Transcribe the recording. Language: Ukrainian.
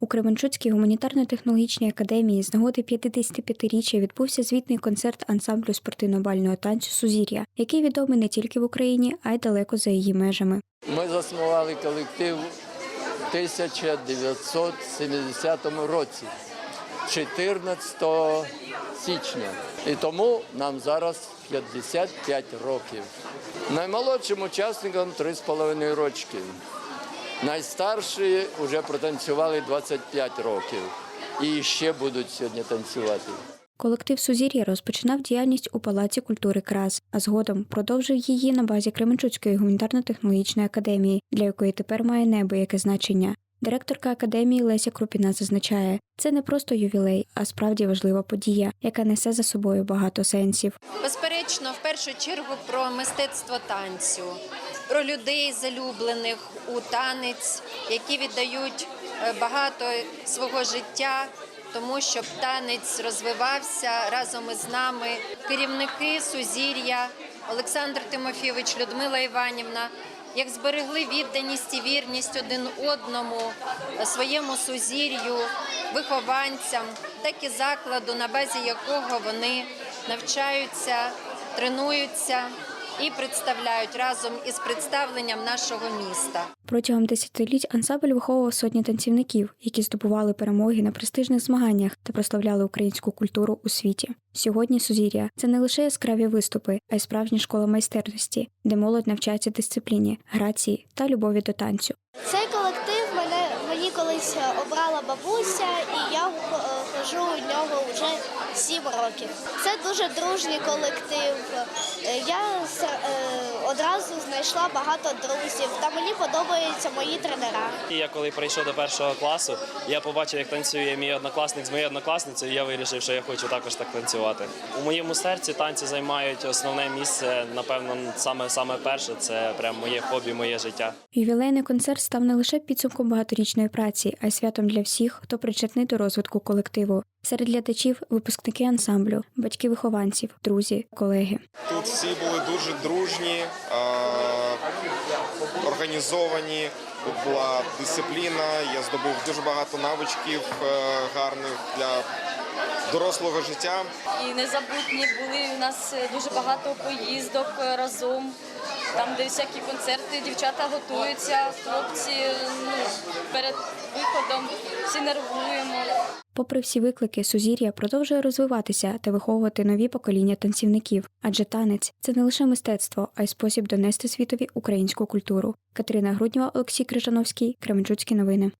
У Кременчуцькій гуманітарно-технологічній академії з нагоди 55-річчя відбувся звітний концерт ансамблю спортивно-бального танцю Сузір'я, який відомий не тільки в Україні, а й далеко за її межами. Ми заснували колектив в 1970 році, 14 січня. І тому нам зараз 55 років. Наймолодшим учасникам 3,5 рочки. Найстарші вже протанцювали 25 років і ще будуть сьогодні танцювати. Колектив Сузір'я розпочинав діяльність у Палаці культури Крас, а згодом продовжив її на базі Кременчуцької гуманітарно-технологічної академії, для якої тепер має неабияке значення. Директорка академії Леся Крупіна зазначає, це не просто ювілей, а справді важлива подія, яка несе за собою багато сенсів. Безперечно, в першу чергу про мистецтво танцю, про людей залюблених у танець, які віддають е, багато свого життя, тому щоб танець розвивався разом із нами. Керівники Сузір'я, Олександр Тимофійович, Людмила Іванівна. Як зберегли відданість і вірність один одному, е, своєму сузір'ю, вихованцям, так і закладу, на базі якого вони навчаються, тренуються і представляють разом із представленням нашого міста. Протягом десятиліть ансамбль виховував сотні танцівників, які здобували перемоги на престижних змаганнях та прославляли українську культуру у світі. Сьогодні Сузір'я це не лише яскраві виступи, а й справжня школа майстерності, де молодь навчається дисципліні, грації та любові до танцю. Цей колектив колись е, обрала бабуся, і я е, хожу у нього вже сім років. Це дуже дружній колектив. Е, Я с- одразу знайшла багато друзів, та мені подобаються мої тренера. Я коли прийшов до першого класу, я побачив, як танцює мій однокласник з моєю однокласницею, і я вирішив, що я хочу також так танцювати. У моєму серці танці займають основне місце. Напевно, саме саме перше це прям моє хобі, моє життя. Ювілейний концерт став не лише підсумком багаторічної праці, а й святом для всіх, хто причетний до розвитку колективу. Серед глядачів випускники ансамблю, батьки вихованців, друзі, колеги. Тут всі були дуже дружні, організовані. Тут була дисципліна. Я здобув дуже багато навичків е, гарних для дорослого життя. і незабутні були. У нас е, дуже багато поїздок е, разом. Там, де всякі концерти, дівчата готуються, хлопці ну, перед виходом всі нервуємо. Попри всі виклики, Сузір'я продовжує розвиватися та виховувати нові покоління танцівників, адже танець це не лише мистецтво, а й спосіб донести світові українську культуру. Катерина Груднєва, Олексій Крижановський, Кременчуцькі новини.